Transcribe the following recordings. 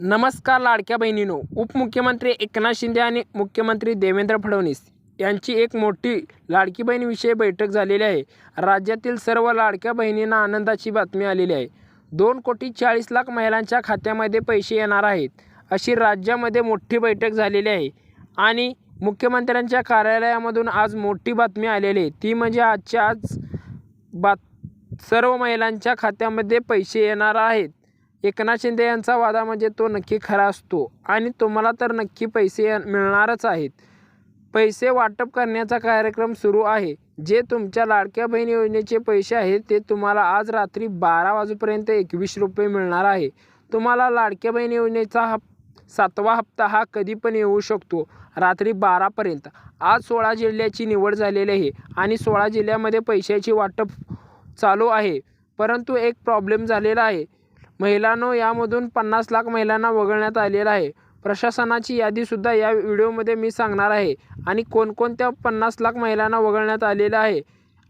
नमस्कार लाडक्या बहिणीनो उपमुख्यमंत्री एकनाथ शिंदे आणि मुख्यमंत्री देवेंद्र फडणवीस यांची एक मोठी लाडकी बहिणीविषयी बैठक झालेली आहे. राज्यातील सर्व लाडक्या बहिणींना आनंदाची बातमी आलेली आहे. दोन कोटी चाळीस लाख महिलांच्या खात्यामध्ये पैसे येणार आहेत अशी राज्यामध्ये मोठी बैठक झालेली आहे. आणि मुख्यमंत्र्यांच्या कार्यालयामधून आज मोठी बातमी आलेली आहे. ती म्हणजे आजच्या आज बात सर्व महिलांच्या खात्यामध्ये पैसे येणार आहेत. एकनाथ शिंदे यांचा वादा म्हणजे तो नक्की खरा असतो आणि तुम्हाला तर नक्की पैसे मिळणारच आहेत. पैसे वाटप करण्याचा कार्यक्रम सुरू आहे. जे तुमच्या लाडक्या बहीण योजनेचे पैसे आहेत ते तुम्हाला आज रात्री बारा वाजेपर्यंत एकवीस रुपये मिळणार आहे. तुम्हाला लाडक्या बहीण योजनेचा हप सातवा हप्ता हा कधी पण येऊ शकतो. रात्री बारापर्यंत. आज सोळा जिल्ह्याची निवड झालेली आहे आणि सोळा जिल्ह्यामध्ये पैशाची वाटप चालू आहे. परंतु एक प्रॉब्लेम झालेला आहे. महिलांनो यामधून पन्नास लाख महिलांना वगळण्यात आलेलं आहे. प्रशासनाची यादीसुद्धा या व्हिडिओमध्ये मी सांगणार आहे. आणि कोणकोणत्या पन्नास लाख महिलांना वगळण्यात आलेलं आहे?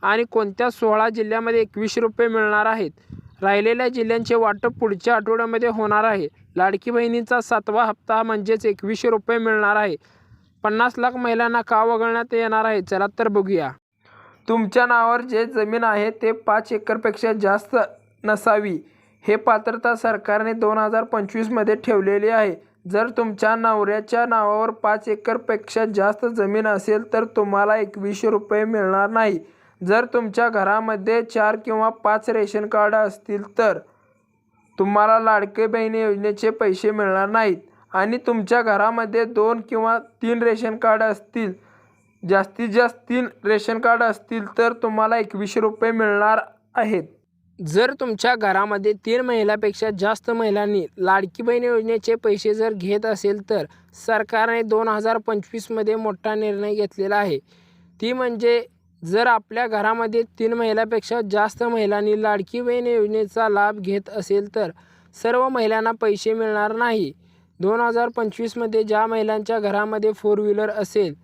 आणि कोणत्या सोळा जिल्ह्यामध्ये एकवीसशे रुपये मिळणार आहेत? राहिलेल्या जिल्ह्यांचे वाटप पुढच्या आठवड्यामध्ये होणार आहे. लाडकी बहिणीचा सातवा हप्ता म्हणजेच एकवीसशे रुपये मिळणार आहे. पन्नास लाख महिलांना का वगळण्यात येणार आहे? चला तर बघूया. तुमच्या नावावर जे जमीन आहे ते पाच एकरपेक्षा जास्त नसावी. हे पात्रता सरकारने दोन हजार पंचवीसमध्ये ठेवलेली आहे. जर तुमच्या नवऱ्याच्या नावावर पाच एकरपेक्षा जास्त जमीन असेल तर तुम्हाला एकवीसशे रुपये मिळणार नाही. जर तुमच्या घरामध्ये चार किंवा पाच रेशन कार्ड असतील तर तुम्हाला लाडके बहिणी योजनेचे पैसे मिळणार नाहीत. आणि तुमच्या घरामध्ये दोन किंवा तीन रेशन कार्ड असतील जास्तीत जास्त तीन रेशन कार्ड असतील तर तुम्हाला एकवीसशे रुपये मिळणार आहेत. जर तुमच्या घरामध्ये तीन महिलापेक्षा जास्त महिलांनी लाडकी बहीण योजनेचे पैसे जर घेत असेल तर सरकारने दोन हजार पंचवीसमध्ये मोठा निर्णय घेतलेला आहे. ती म्हणजे जर आपल्या घरामध्ये तीन महिलापेक्षा जास्त महिलांनी लाडकी बहीण योजनेचा लाभ घेत असेल तर सर्व महिलांना पैसे मिळणार नाही. दोन हजार पंचवीसमध्ये ज्या महिलांच्या घरामध्ये फोर व्हीलर असेल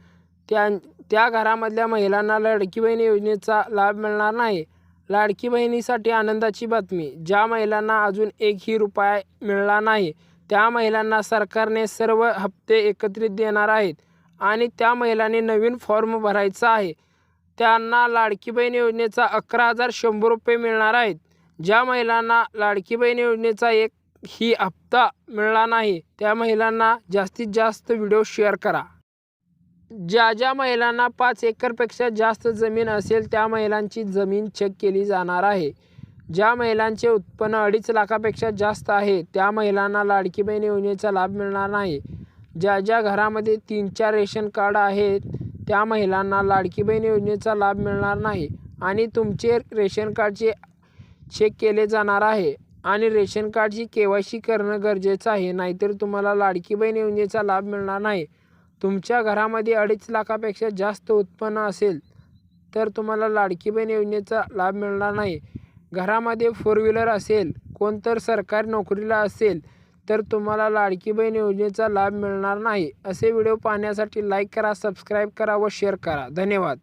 त्या त्या घरामधल्या महिलांना लाडकी बहीण योजनेचा लाभ मिळणार नाही. लाडकी बहिणीसाठी आनंदाची बातमी. ज्या महिलांना अजून एकही रुपया मिळाला नाही त्या महिलांना सरकारने सर्व हप्ते एकत्रित देणार आहेत आणि त्या महिलांनी नवीन फॉर्म भरायचा आहे. त्यांना लाडकी बहीण योजनेचा अकरा हजार शंभर रुपये मिळणार आहेत. ज्या महिलांना लाडकी बहीण योजनेचा एक ही हप्ता मिळाला नाही त्या महिलांना जास्तीत जास्त व्हिडिओ शेअर करा. ज्या ज्या महिलांना पाच एकरपेक्षा जास्त जमीन असेल त्या महिलांची जमीन चेक केली जाणार आहे. ज्या महिलांचे उत्पन्न अडीच लाखापेक्षा जास्त आहे त्या महिलांना लाडकी बहीण योजनेचा लाभ मिळणार नाही. ज्या ज्या घरामध्ये तीन चार रेशन कार्ड आहेत त्या महिलांना लाडकी बहीण योजनेचा लाभ मिळणार नाही आणि तुमचे रेशन कार्डचे चेक केले जाणार आहे आणि रेशन कार्डची के वाय सी करणं गरजेचं आहे नाहीतर तुम्हाला लाडकी बहीण योजनेचा लाभ मिळणार नाही. तुमच्या घरामध्ये अडीच लाखापेक्षा जास्त उत्पन्न असेल तर तुम्हाला लाडकी बहीण योजनेचा लाभ मिळणार नाही. घरामध्ये फोर व्हीलर असेल कोणतर सरकारी नोकरीला असेल तर तुम्हाला लाडकी बहीण योजनेचा लाभ मिळणार नाही. असे व्हिडिओ पाहण्यासाठी लाईक करा सबस्क्राईब करा व शेअर करा. धन्यवाद.